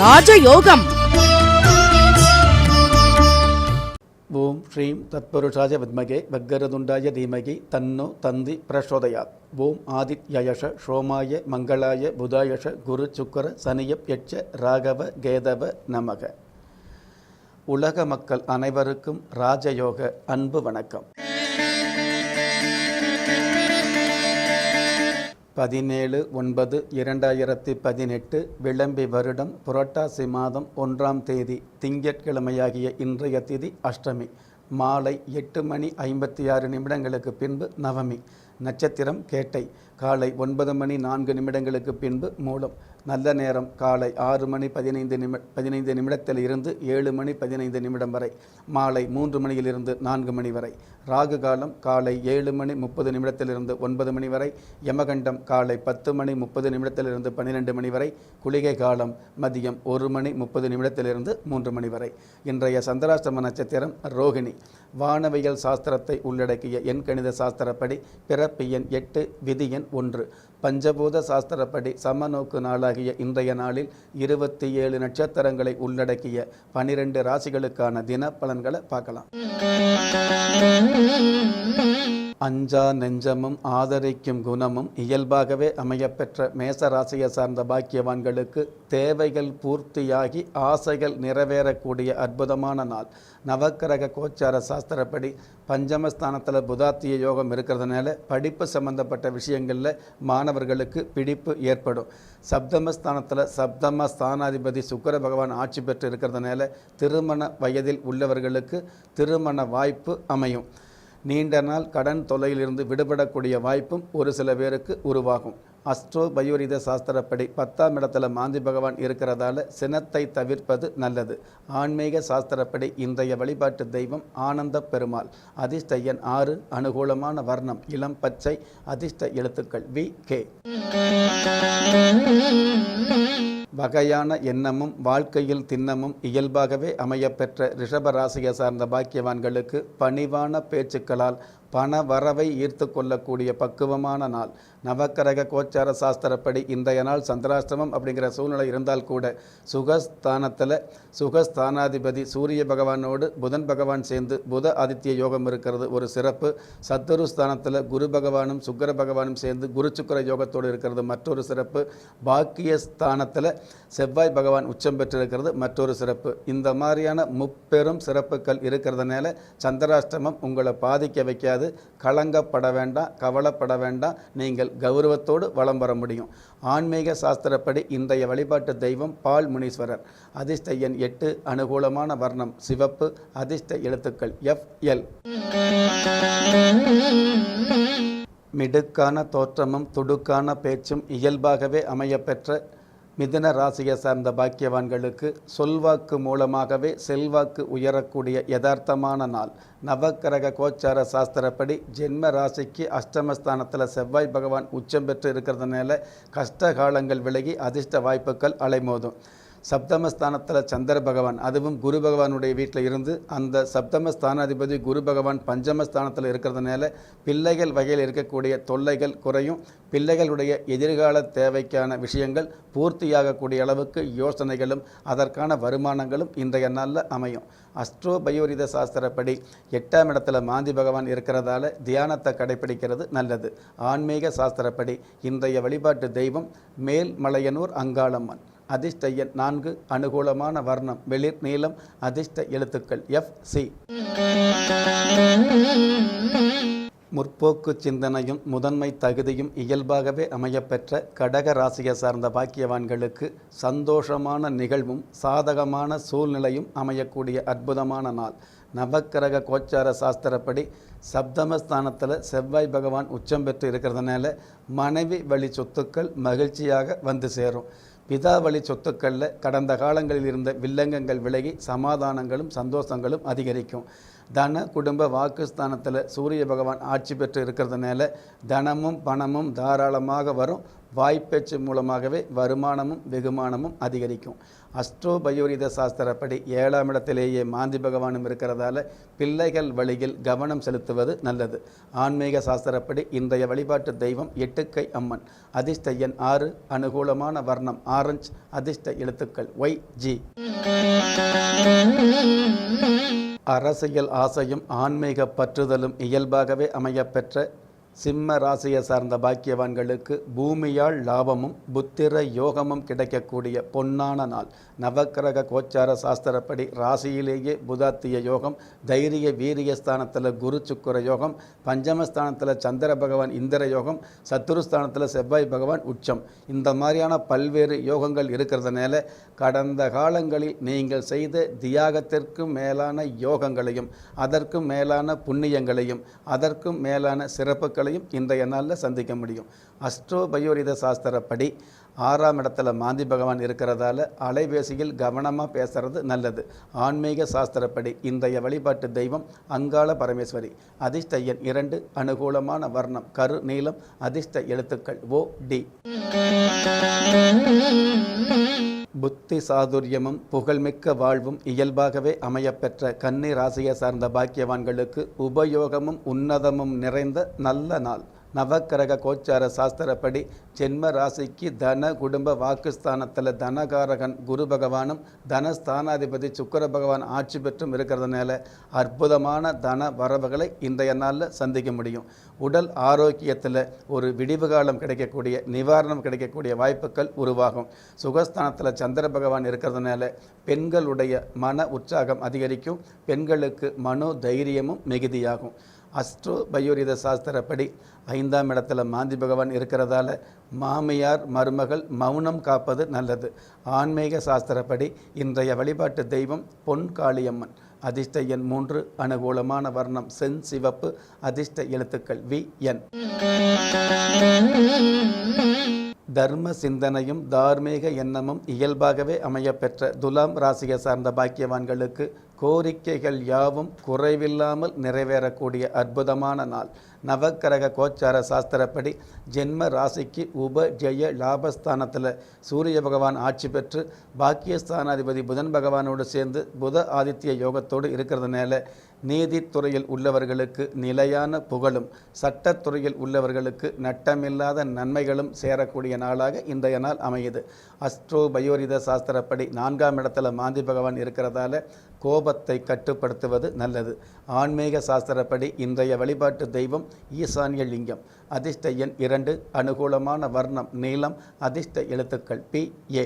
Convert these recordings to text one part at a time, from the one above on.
ராஜயோகம். ஓம் ஸ்ரீம் தத்புருஷாய வித்மகே வக்கரதுண்டாய தீமகி தன்னோ தந்தி பிரசோதயாத். ஓம் ஆதித்யயஷ ஷோமாய மங்களாய புதாயஷ குரு சுக்கர சனியப் யட்ச ராகவ கேதவ நமக. உலக மக்கள் அனைவருக்கும் ராஜயோக அன்பு வணக்கம். பதினேழு ஒன்பது இரண்டாயிரத்தி பதினெட்டு விளம்பி வருடம் புரட்டாசி மாதம் ஒன்றாம் தேதி திங்கட்கிழமையாகிய இன்றைய திதி அஷ்டமி. மாலை எட்டு மணி ஐம்பத்தி ஆறு நிமிடங்களுக்கு பின்பு நவமி. நட்சத்திரம் கேட்டை. காலை ஒன்பது மணி நான்கு நிமிடங்களுக்கு பின்பு மூலம். நல்ல நேரம். காலை ஆறு மணி பதினைந்து நிமி பதினைந்து நிமிடத்தில் இருந்து ஏழு மணி பதினைந்து நிமிடம் வரை. மாலை மூன்று மணியிலிருந்து நான்கு மணி வரை. ராகு காலம் காலை ஏழு மணி முப்பது நிமிடத்திலிருந்து ஒன்பது மணி வரை. யமகண்டம் காலை பத்து மணி முப்பது நிமிடத்திலிருந்து பன்னிரெண்டு மணி வரை. குளிகை காலம் மதியம் ஒரு மணி முப்பது நிமிடத்திலிருந்து மூன்று மணி வரை. இன்றைய சந்திராஷ்டம நட்சத்திரம் ரோகிணி. வானவியல் சாஸ்திரத்தை உள்ளடக்கிய எண்கணித சாஸ்திரப்படி பிறப்பு எண் எட்டு விதி எண் ஒன்று. பஞ்சபூத சாஸ்திரப்படி சமநோக்கு நாளாகிய இன்றைய நாளில் இருபத்தி ஏழு நட்சத்திரங்களை உள்ளடக்கிய பனிரெண்டு ராசிகளுக்கான தின பலன்களை பார்க்கலாம். அஞ்சா நெஞ்சமும் ஆதரிக்கும் குணமும் இயல்பாகவே அமையப்பெற்ற மேச ராசியை சார்ந்த பாக்கியவான்களுக்கு தேவைகள் பூர்த்தியாகி ஆசைகள் நிறைவேறக்கூடிய அற்புதமான நாள். நவக்கிரக கோச்சார சாஸ்திரப்படி பஞ்சமஸ்தானத்தில் புதாத்திய யோகம் இருக்கிறதுனால படிப்பு சம்பந்தப்பட்ட விஷயங்களில் மாணவர்களுக்கு பிடிப்பு ஏற்படும். சப்தமஸ்தானத்தில் சப்தம ஸ்தானாதிபதி சுக்கர பகவான் ஆட்சி பெற்று இருக்கிறதுனால திருமண வயதில் உள்ளவர்களுக்கு திருமண வாய்ப்பு அமையும். நீண்ட நாள் கடன் தொல்லையிலிருந்து விடுபடக்கூடிய வாய்ப்பும் ஒரு சில பேருக்கு உருவாகும். அஸ்ட்ரோ பயோரித சாஸ்திரப்படி பத்தாம் இடத்துல மாந்தி பகவான் இருக்கிறதால சினத்தை தவிர்ப்பது நல்லது. ஆன்மீக சாஸ்திரப்படி இன்றைய வழிபாட்டு தெய்வம் ஆனந்த பெருமாள். அதிர்ஷ்ட எண் ஆறு அனுகூலமான வர்ணம் இளம் பச்சை அதிர்ஷ்ட எழுத்துக்கள் வி கே. வகையான எண்ணமும் வாழ்க்கையில் திண்ணமும் இயல்பாகவே அமையப்பெற்ற ரிஷபராசியை சார்ந்த பாக்கியவான்களுக்கு பணிவான பேச்சுக்களால் பண வரவை ஈர்த்து கொள்ளக்கூடிய பக்குவமான நாள். நவக்கரக கோச்சார சாஸ்திரப்படி இன்றைய நாள் சந்திராஷ்டிரமம் அப்படிங்கிற சூழ்நிலை இருந்தால் கூட சுகஸ்தானத்தில் சுகஸ்தானாதிபதி சூரிய பகவானோடு புதன் பகவான் சேர்ந்து புத ஆதித்ய யோகம் இருக்கிறது. ஒரு சிறப்பு. சத்துரு ஸ்தானத்தில் குரு பகவானும் சுக்கர பகவானும் சேர்ந்து குரு சுக்கர யோகத்தோடு இருக்கிறது. மற்றொரு சிறப்பு. பாக்கிய ஸ்தானத்தில் செவ்வாய் பகவான் உச்சம் பெற்றிருக்கிறது. மற்றொரு சிறப்பு. இந்த மாதிரியான முப்பெரும் சிறப்புகள் இருக்கிறதுனால சந்திராஷ்டிரமம் உங்களை பாதிக்க வைக்காது. கலங்கப்பட வேண்டாம் கவலைப்பட வேண்டாம். நீங்கள் கௌரவத்தோடு வளம் வர முடியும். ஆன்மீக சாஸ்திரப்படி இன்றைய வழிபாட்டு தெய்வம் பால் முனீஸ்வரர். அதிர்ஷ்ட எண் எட்டு அனுகூலமான வர்ணம் சிவப்பு. அதிர்ஷ்ட எழுத்துக்கள் எஃப் எல். மிடுக்கான தோற்றமும் துடுக்கான பேச்சும் இயல்பாகவே அமையப்பெற்ற மிதன ராசியை சார்ந்த பாக்கியவான்களுக்கு சொல்வாக்கு மூலமாகவே செல்வாக்கு உயரக்கூடிய யதார்த்தமான நாள். நவக்கிரக கோச்சார சாஸ்திரப்படி ஜென்ம ராசிக்கு அஷ்டமஸ்தானத்தில் செவ்வாய் பகவான் உச்சம் பெற்று இருக்கிறதுனால கஷ்ட காலங்கள் விலகி அதிர்ஷ்ட வாய்ப்புகள் அலைமோதும். சப்தமஸ்தானத்தில் சந்திர பகவான் அதுவும் குரு பகவானுடைய வீட்டில் இருந்து அந்த சப்தமஸ்தானாதிபதி குரு பகவான் பஞ்சமஸ்தானத்தில் இருக்கிறதுனால பிள்ளைகள் வகையில் இருக்கக்கூடிய தொல்லைகள் குறையும். பிள்ளைகளுடைய எதிர்கால தேவைக்கான விஷயங்கள் பூர்த்தியாகக்கூடிய அளவுக்கு யோசனைகளும் அதற்கான வருமானங்களும் இன்றைய நாளில் அமையும். அஸ்ட்ரோ பயோரித சாஸ்திரப்படி எட்டாம் இடத்துல மாந்தி பகவான் இருக்கிறதால தியானத்தை கடைபிடிக்கிறது நல்லது. ஆன்மீக சாஸ்திரப்படி இன்றைய வழிபாட்டு தெய்வம் மேல்மலையனூர் அங்காளம்மன். அதிர்ஷ்ட எண் நான்கு அனுகூலமான வர்ணம் வெளிர் நீளம் அதிர்ஷ்ட எழுத்துக்கள் எஃப் சி முற்போக்கு சிந்தனையும் முதன்மை தகுதியும் இயல்பாகவே அமையப்பெற்ற கடக ராசியை சார்ந்த பாக்கியவான்களுக்கு சந்தோஷமான நிகழ்வும் சாதகமான சூழ்நிலையும் அமையக்கூடிய அற்புதமான நாள். நவக்கிரக கோச்சார சாஸ்திரப்படி சப்தமஸ்தானத்தில் செவ்வாய் பகவான் உச்சம் பெற்று இருக்கிறதுனால மனைவி வழி சொத்துக்கள் மகிழ்ச்சியாக வந்து சேரும். பிதாவளி சொத்துக்களில் கடந்த காலங்களில் இருந்த வில்லங்கங்கள் விலகி சமாதானங்களும் சந்தோஷங்களும் அதிகரிக்கும். தன குடும்ப வாக்குஸ்தானத்தில் சூரிய பகவான் ஆட்சி பெற்று இருக்கிறதுனால தனமும் பணமும் தாராளமாக வரும். வாய்ப்பேச்சு மூலமாகவே வருமானமும் வெகுமானமும் அதிகரிக்கும். அஸ்ட்ரோ பயோரித சாஸ்திரப்படி ஏழாம் இடத்திலேயே மாந்தி பகவானும் இருக்கிறதால பிள்ளைகள் வழியில் கவனம் செலுத்துவது நல்லது. ஆன்மீக சாஸ்திரப்படி இன்றைய வழிபாட்டு தெய்வம் எட்டுக்கை அம்மன். அதிர்ஷ்ட எண் ஆறு அனுகூலமான வர்ணம் ஆரஞ்சு அதிர்ஷ்ட எழுத்துக்கள் ஒய் ஜி. அரசியல் ஆசையும் ஆன்மீக பற்றுதலும் இயல்பாகவே அமையப்பெற்ற சிம்ம ராசியை சார்ந்த பாக்கியவான்களுக்கு பூமியால் லாபமும் புத்திர யோகமும் கிடைக்கக்கூடிய பொன்னான நாள். நவக்கிரக கோச்சார சாஸ்திரப்படி ராசியிலேயே புதாத்திய யோகம் தைரிய வீரிய ஸ்தானத்தில் குரு சுக்கர யோகம் பஞ்சமஸ்தானத்தில் சந்திர பகவான் இந்திர யோகம் சத்துருஸ்தானத்தில் செவ்வாய் பகவான் உச்சம். இந்த மாதிரியான பல்வேறு யோகங்கள் இருக்கிறதுனால கடந்த காலங்களில் நீங்கள் செய்த தியாகத்திற்கும் மேலான யோகங்களையும் அதற்கும் மேலான புண்ணியங்களையும் அதற்கும் மேலான சிறப்புகளையும் இன்றைய நாளில் சந்திக்க முடியும். அஸ்ட்ரோ பயோரித சாஸ்திரப்படி ஆறாம் இடத்துல மாந்தி பகவான் இருக்கிறதால அலைபேசியில் கவனமாக பேசுறது நல்லது. ஆன்மீக சாஸ்திரப்படி இன்றைய வழிபாட்டு தெய்வம் அங்காள பரமேஸ்வரி. அதிர்ஷ்ட எண் இரண்டு அனுகூலமான வர்ணம் கரு நீளம் அதிர்ஷ்ட எழுத்துக்கள் ஓ டி. புத்தி சாதுரியமும் புகழ்மிக்க வாழ்வும் இயல்பாகவே அமையப்பெற்ற கன்னி ராசியை சார்ந்த பாக்கியவான்களுக்கு உபயோகமும் உன்னதமும் நிறைந்த நல்ல நாள். நவக்கிரக கோச்சார சாஸ்திரப்படி ஜென்ம ராசிக்கு தன குடும்ப வாக்குஸ்தானத்தில் தனகாரகன் குரு பகவானும் தனஸ்தானாதிபதி சுக்கர பகவான் ஆட்சி பெற்றும் இருக்கிறதுனால அற்புதமான தன வரவுகளை இன்றைய நாளில் சந்திக்க முடியும். உடல் ஆரோக்கியத்தில் ஒரு விடிவு காலம் கிடைக்கக்கூடிய நிவாரணம் கிடைக்கக்கூடிய வாய்ப்புகள் உருவாகும். சுகஸ்தானத்தில் சந்திர பகவான் இருக்கிறதுனால பெண்களுடைய மன உற்சாகம் அதிகரிக்கும். பெண்களுக்கு மனோ தைரியமும் மிகுதியாகும். அஸ்ட்ரோ பயோரித சாஸ்திரப்படி ஐந்தாம் இடத்துல மாந்தி பகவான் இருக்கிறதால மாமியார் மருமகள் மௌனம் காப்பது நல்லது. ஆன்மீக சாஸ்திரப்படி இன்றைய வழிபாட்டு தெய்வம் பொன் காளியம்மன். அதிர்ஷ்ட எண் மூன்று அனுகூலமான வர்ணம் சென் சிவப்பு அதிர்ஷ்ட எழுத்துக்கள் வி என். தர்ம சிந்தனையும் தார்மீக எண்ணமும் இயல்பாகவே அமையப்பெற்ற துலாம் ராசியை சார்ந்த பாக்கியவான்களுக்கு கோரிக்கைகள் யாவும் குறைவில்லாமல் நிறைவேறக்கூடிய அற்புதமான நாள். நவக்கிரக கோச்சார சாஸ்திரப்படி ஜென்ம ராசிக்கு உப ஜெய லாபஸ்தானத்தில் சூரிய பகவான் ஆட்சி பெற்று பாக்கியஸ்தானாதிபதி புதன் பகவானோடு சேர்ந்து புத ஆதித்ய யோகத்தோடு இருக்கிறதுனால நீதித்துறையில் உள்ளவர்களுக்கு நிலையான புகழும் சட்டத்துறையில் உள்ளவர்களுக்கு நட்டமில்லாத நன்மைகளும் சேரக்கூடிய நாளாக இன்றைய நாள் அமையுது. அஸ்ட்ரோ பயோரித சாஸ்திரப்படி நான்காம் இடத்துல மாந்தி பகவான் இருக்கிறதால கோபத்தை கட்டுப்படுத்துவது நல்லது. ஆன்மீக சாஸ்திரப்படி இன்றைய வழிபாட்டு தெய்வம் ஈசான்ய லிங்கம். அதிர்ஷ்ட எண் இரண்டு அனுகூலமான வர்ணம் நீளம் அதிர்ஷ்ட எழுத்துக்கள் பி ஏ.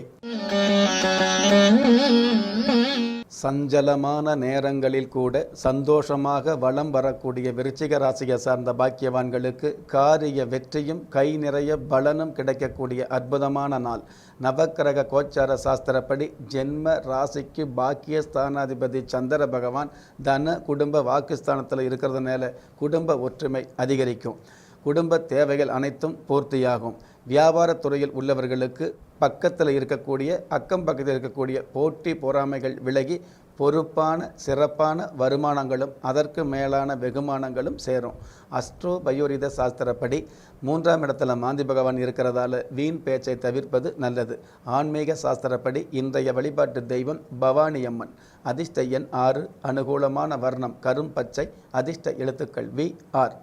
சஞ்சலமான நேரங்களில் கூட சந்தோஷமாக வலம் வரக்கூடிய விருச்சிக ராசியை சார்ந்த பாக்கியவான்களுக்கு காரிய வெற்றியும் கை நிறைய பலனும் கிடைக்கக்கூடிய அற்புதமான நாள். நவக்கிரக கோச்சார சாஸ்திரப்படி ஜென்ம ராசிக்கு பாக்கிய ஸ்தானாதிபதி சந்திர பகவான் தன குடும்ப வாக்குஸ்தானத்தில் இருக்கிறதுனால குடும்ப ஒற்றுமை அதிகரிக்கும். குடும்ப தேவைகள் அனைத்தும் பூர்த்தியாகும். வியாபாரத்துறையில் உள்ளவர்களுக்கு பக்கத்தில் இருக்கக்கூடிய அக்கம் பக்கத்தில் இருக்கக்கூடிய போட்டி பொறாமைகள் விலகி பொறுப்பான சிறப்பான வருமானங்களும் அதற்கு மேலான வெகுமானங்களும் சேரும். அஸ்ட்ரோ பயோரித சாஸ்திரப்படி மூன்றாம் இடத்துல மாந்தி பகவான் இருக்கிறதால வீண் பேச்சை தவிர்ப்பது நல்லது. ஆன்மீக சாஸ்திரப்படி இன்றைய வழிபாட்டு தெய்வம் பவானி அம்மன். அதிர்ஷ்ட எண் ஆறு அனுகூலமான வர்ணம் கரும் பச்சை அதிர்ஷ்ட எழுத்துக்கள் வி ஆர்.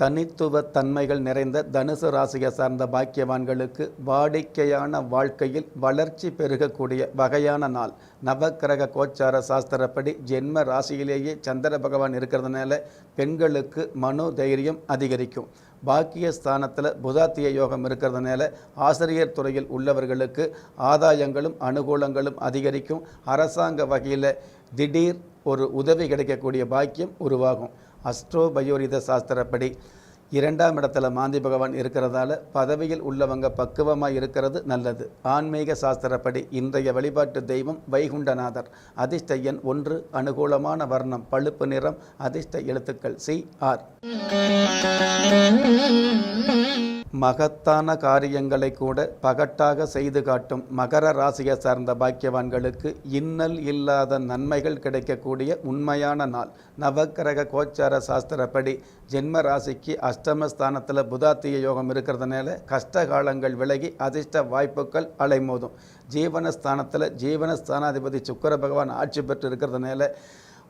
தனித்துவ தன்மைகள் நிறைந்த தனுசு ராசியை சார்ந்த பாக்கியவான்களுக்கு வாடிக்கையான வாழ்க்கையில் வளர்ச்சி பெருகக்கூடிய வகையான நாள். நவக்கிரக கோச்சார சாஸ்திரப்படி ஜென்ம ராசியிலேயே சந்திர பகவான் இருக்கிறதுனால பெண்களுக்கு மனோ தைரியம் அதிகரிக்கும். பாக்கிய ஸ்தானத்தில் புதாத்திய யோகம் இருக்கிறதுனால ஆசிரியர் துறையில் உள்ளவர்களுக்கு ஆதாயங்களும் அனுகூலங்களும் அதிகரிக்கும். அரசாங்க வகையில் திடீர் ஒரு உதவி கிடைக்கக்கூடிய பாக்கியம் உருவாகும். அஸ்ட்ரோ பயோரித சாஸ்திரப்படி இரண்டாம் இடத்துல மாந்தி பகவான் இருக்கிறதால பதவியில் உள்ளவங்க பக்குவமாக இருக்கிறது நல்லது. ஆன்மீக சாஸ்திரப்படி இன்றைய வழிபாட்டு தெய்வம் வைகுண்டநாதர். அதிர்ஷ்ட எண் ஒன்று அனுகூலமான வர்ணம் பழுப்பு நிறம் அதிர்ஷ்ட எழுத்துக்கள் சி ஆர். மகத்தான காரியங்களை கூட பகட்டாக செய்து காட்டும் மகர ராசியை சார்ந்த பாக்கியவான்களுக்கு இன்னல் இல்லாத நன்மைகள் கிடைக்கக்கூடிய உண்மையான நாள். நவக்கிரக கோச்சார சாஸ்திரப்படி ஜென்ம ராசிக்கு அஷ்டமஸ்தானத்தில் புதாத்திய யோகம் இருக்கிறதுனால கஷ்ட காலங்கள் விலகி அதிர்ஷ்ட வாய்ப்புகள் அலைமோதும். ஜீவனஸ்தானத்தில் ஜீவனஸ்தானாதிபதி சுக்கர பகவான் ஆட்சி பெற்று இருக்கிறதுனால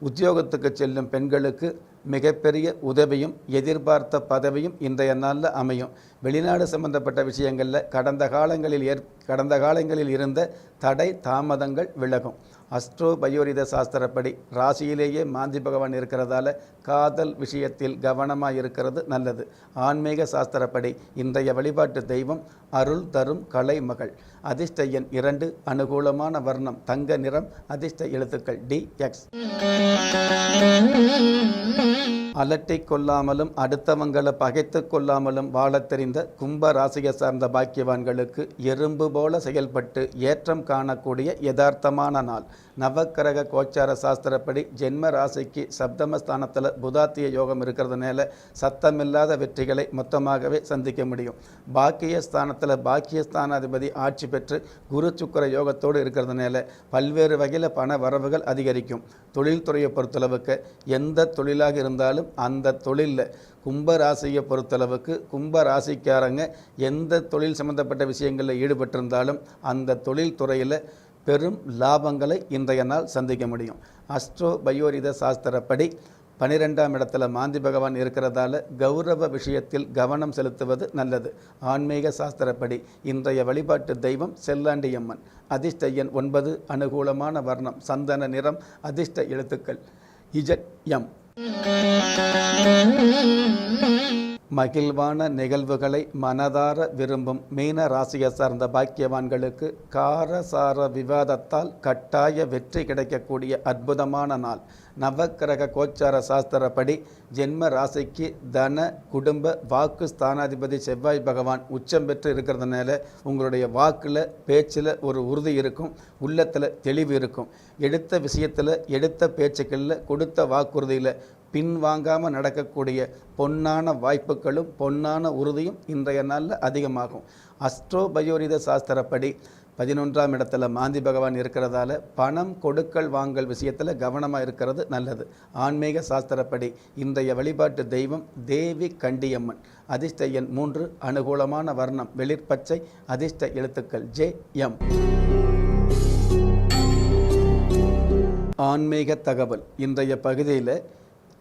உத்தியோகத்துக்கு செல்லும் பெண்களுக்கு மிகப்பெரிய உதவியும் எதிர்பார்த்த பதவியும் இன்றைய நாளில் அமையும். வெளிநாடு சம்பந்தப்பட்ட விஷயங்களில் கடந்த காலங்களில் ஏற் கடந்த காலங்களில் இருந்த தடை தாமதங்கள் விலகும். அஸ்ட்ரோ பயோரித சாஸ்திரப்படி ராசியிலேயே மாந்தி பகவான் இருக்கிறதால காதல் விஷயத்தில் கவனமாக இருக்கிறது நல்லது. ஆன்மீக சாஸ்திரப்படி இன்றைய வழிபாட்டு தெய்வம் அருள் தரும் கலைமகள் அதிர்ஷ்ட எண் இரண்டு அனுகூலமான வர்ணம் தங்க நிறம் அதிர்ஷ்ட எழுத்துக்கள் டி எக்ஸ் அலட்டை கொள்ளாமலும் அடுத்தவங்களை பகைத்து கொள்ளாமலும் வாழத் தெரிந்த கும்ப ராசியை சார்ந்த பாக்கியவான்களுக்கு எறும்பு போல செயல்பட்டு ஏற்றம் காணக்கூடிய யதார்த்தமான நாள். நவக்கிரக கோச்சார சாஸ்திரப்படி ஜென்ம ராசிக்கு சப்தமஸ்தானத்தில் புதாத்திய யோகம் இருக்கிறதுனால சத்தமில்லாத வெற்றிகளை மொத்தமாகவே சந்திக்க முடியும். பாக்கிய ஸ்தானத்தில் பாக்கியஸ்தானாதிபதி ஆட்சி பெற்று குரு சுக்கர யோகத்தோடு இருக்கிறதுனால பல்வேறு வகையில் பண வரவுகள் அதிகரிக்கும். தொழில்துறையை பொறுத்தளவுக்கு எந்த தொழிலாக இருந்தாலும் அந்த தொழிலில். கும்ப ராசியை பொறுத்தளவுக்கு கும்ப ராசிக்காரங்க எந்த தொழில் சம்பந்தப்பட்ட விஷயங்களில் ஈடுபட்டிருந்தாலும் அந்த தொழில் துறையில் பெரும் லாபங்களை இன்றைய நாள் சந்திக்க முடியும். அஸ்ட்ரோ பயோரித சாஸ்திரப்படி பனிரெண்டாம் இடத்துல மாந்தி பகவான் இருக்கிறதால கௌரவ விஷயத்தில் கவனம் செலுத்துவது நல்லது. ஆன்மீக சாஸ்திரப்படி இன்றைய வழிபாட்டு தெய்வம் செல்லாண்டியம்மன் அதிர்ஷ்ட எண் ஒன்பது அனுகூலமான வர்ணம் சந்தன நிறம் அதிர்ஷ்ட எழுத்துக்கள். Z M. மகிழ்வான நிகழ்வுகளை மனதார விரும்பும் மீன ராசியை சார்ந்த பாக்கியவான்களுக்கு காரசார விவாதத்தால் கட்டாய வெற்றி கிடைக்கக்கூடிய அற்புதமான நாள். நவக்கிரக கோச்சார சாஸ்திரப்படி ஜென்ம ராசிக்கு தன குடும்ப வாக்கு ஸ்தானாதிபதி செவ்வாய் பகவான் உச்சம் பெற்று இருக்கிறதுனால உங்களுடைய வாக்கில் பேச்சில் ஒரு உறுதி இருக்கும் உள்ளத்தில் தெளிவு இருக்கும். எடுத்த விஷயத்தில் எடுத்த பேச்சுக்களில் கொடுத்த வாக்குறுதியில் பின்வாங்காமல் நடக்கக்கூடிய பொன்னான வாய்ப்புகளும் பொன்னான உறுதியும் இன்றைய நாளில் அதிகமாகும். அஸ்ட்ரோபயோரித சாஸ்திரப்படி பதினொன்றாம் இடத்துல மாந்தி பகவான் இருக்கிறதால பணம் கொடுக்கல் வாங்கல் விஷயத்தில் கவனமாக இருக்கிறது நல்லது. ஆன்மீக சாஸ்திரப்படி இன்றைய வழிபாட்டு தெய்வம் தேவி கண்டியம்மன். அதிர்ஷ்ட எண் மூன்று அனுகூலமான வர்ணம் வெளிர்பச்சை அதிர்ஷ்ட எழுத்துக்கள் ஜே எம். ஆன்மீக தகவல். இன்றைய பகுதியில்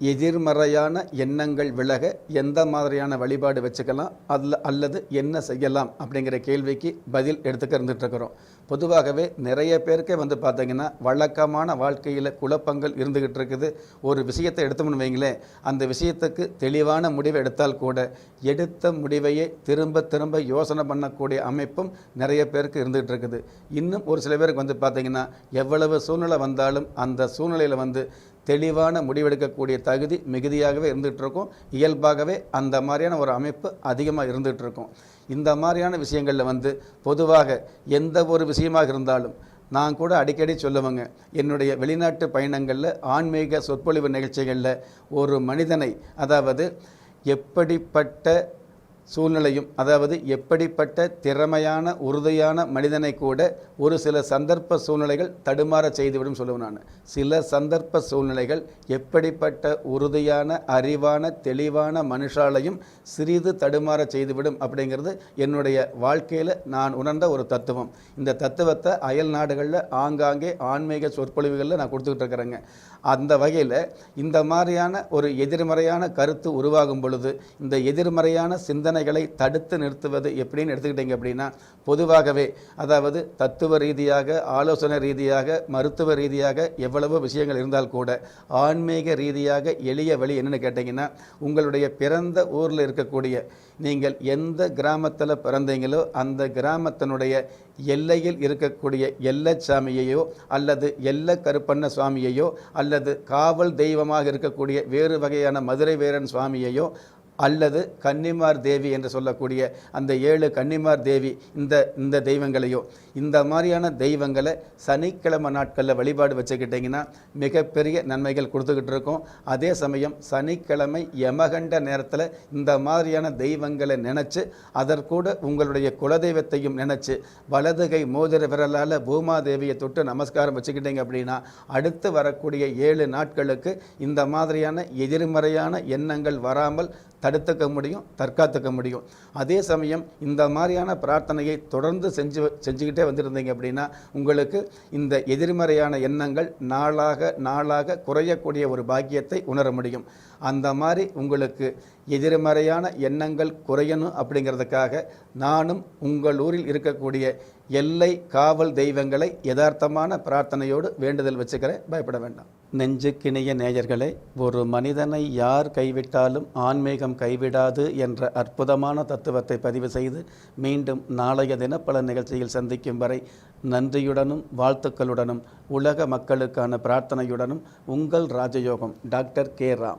எதிர்மறையான எண்ணங்கள் விலக எந்த மாதிரியான வழிபாடு வச்சுக்கலாம்? அதில் அல்லது என்ன செய்யலாம்? அப்படிங்கிற கேள்விக்கு பதில் எடுத்துக்க இருந்துகிட்ருக்குறோம் பொதுவாகவே நிறைய பேருக்கே வந்து பார்த்தீங்கன்னா வழக்கமான வாழ்க்கையில் குழப்பங்கள் இருந்துக்கிட்டு இருக்குது ஒரு விஷயத்தை எடுத்தோம்னு வைங்களேன் அந்த விஷயத்துக்கு தெளிவான முடிவை எடுத்தால் கூட எடுத்த முடிவையே திரும்ப திரும்ப யோசனை பண்ணக்கூடிய அமைப்பும் நிறைய பேருக்கு இருந்துகிட்டு இருக்குது இன்னும் ஒரு சில பேருக்கு வந்து பார்த்தீங்கன்னா எவ்வளவு சூழ்நிலை வந்தாலும் அந்த சூழ்நிலையில் வந்து தெளிவான முடிவெடுக்கக்கூடிய தகுதி மிகுதியாகவே இருந்துகிட்ருக்கும் இயல்பாகவே அந்த மாதிரியான ஒரு அமைப்பு அதிகமாக இருந்துகிட்ருக்கும் இந்த மாதிரியான விஷயங்களில் வந்து பொதுவாக எந்த ஒரு விஷயமாக இருந்தாலும் நான் கூட அடிக்கடி சொல்லுவேங்க என்னுடைய வெளிநாட்டு பயணங்களில் ஆன்மீக சொற்பொழிவு நிகழ்ச்சிகளில் ஒரு மனிதனை அதாவது எப்படிப்பட்ட சூழ்நிலையும் அதாவது எப்படிப்பட்ட திறமையான உறுதியான மனிதனை கூட ஒரு சில சந்தர்ப்ப சூழ்நிலைகள் தடுமாற செய்துவிடும் சொல்லுவேன் நான். சில சந்தர்ப்ப சூழ்நிலைகள் எப்படிப்பட்ட உறுதியான அறிவான தெளிவான மனுஷாலையும் சிறிது தடுமாற செய்துவிடும் அப்படிங்கிறது என்னுடைய வாழ்க்கையில் நான் உணர்ந்த ஒரு தத்துவம். இந்த தத்துவத்தை அயல் நாடுகளில் ஆங்காங்கே ஆன்மீக சொற்பொழிவுகளில் நான் கொடுத்துக்கிட்டு இருக்கிறேங்க. அந்த வகையில் இந்த மாதிரியான ஒரு எதிர்மறையான கருத்து உருவாகும் பொழுது இந்த எதிர்மறையான சிந்தனை சிந்தனைகளை தடுத்து நிறுத்துவது எப்படின்னு எடுத்துக்கிட்டீங்க அப்படின்னா பொதுவாகவே அதாவது தத்துவ ரீதியாக ஆலோசனை ரீதியாக மருத்துவ ரீதியாக எவ்வளவோ விஷயங்கள் இருந்தால் கூட ஆன்மீக ரீதியாக எளிய வழி என்னென்னு கேட்டிங்கன்னா உங்களுடைய பிறந்த ஊரில் இருக்கக்கூடிய நீங்கள் எந்த கிராமத்தில் பிறந்தீங்களோ அந்த கிராமத்தினுடைய எல்லையில் இருக்கக்கூடிய எல்லச்சாமியையோ அல்லது எல்ல கருப்பண்ண சுவாமியையோ அல்லது காவல் தெய்வமாக இருக்கக்கூடிய வேறு வகையான மதுரை வீரன் சுவாமியையோ அல்லது கன்னிமார் தேவி என்று சொல்லக்கூடிய அந்த ஏழு கன்னிமார் தேவி இந்த இந்த தெய்வங்களையோ இந்த மாதிரியான தெய்வங்களை சனிக்கிழமை நாட்களில் வழிபாடு வச்சுக்கிட்டிங்கன்னா மிகப்பெரிய நன்மைகள் கொடுத்துக்கிட்டு இருக்கோம். அதே சமயம் சனிக்கிழமை யமகண்ட நேரத்தில் இந்த மாதிரியான தெய்வங்களை நினச்சி அதற்கூட உங்களுடைய குலதெய்வத்தையும் நினச்சி வலதுகை மோதிர விரலால் பூமாதேவியை தொட்டு நமஸ்காரம் வச்சுக்கிட்டீங்க அப்படின்னா அடுத்து வரக்கூடிய ஏழு நாட்களுக்கு இந்த மாதிரியான எதிர்மறையான எண்ணங்கள் வராமல் தடுத்துக்க முடியும் தற்காத்துக்க முடியும். அதே சமயம் இந்த மாதிரியான பிரார்த்தனையை தொடர்ந்து செஞ்சு செஞ்சுக்கிட்டே வந்திருந்தீங்க அப்படின்னா உங்களுக்கு இந்த எதிர்மறையான எண்ணங்கள் நாளாக நாளாக குறையக்கூடிய ஒரு பாக்கியத்தை உணர முடியும். அந்த மாதிரி உங்களுக்கு எதிர்மறையான எண்ணங்கள் குறையணும் அப்படிங்கிறதுக்காக நானும் உங்கள் ஊரில் இருக்கக்கூடிய எல்லை காவல் தெய்வங்களை யதார்த்தமான பிரார்த்தனையோடு வேண்டுதல் வச்சுக்கிறேன். பயப்பட வேண்டாம். நெஞ்சுக்கிணைய நேயர்களே ஒரு மனிதனை யார் கைவிட்டாலும் ஆன்மீகம் கைவிடாது என்ற அற்புதமான தத்துவத்தை பதிவு செய்து மீண்டும் நாளைய தினப்பல நிகழ்ச்சியில் சந்திக்கும் வரை நன்றியுடனும் வாழ்த்துக்களுடனும் உலக மக்களுக்கான பிரார்த்தனையுடனும் உங்கள் ராஜயோகம் டாக்டர் கே. ராம்.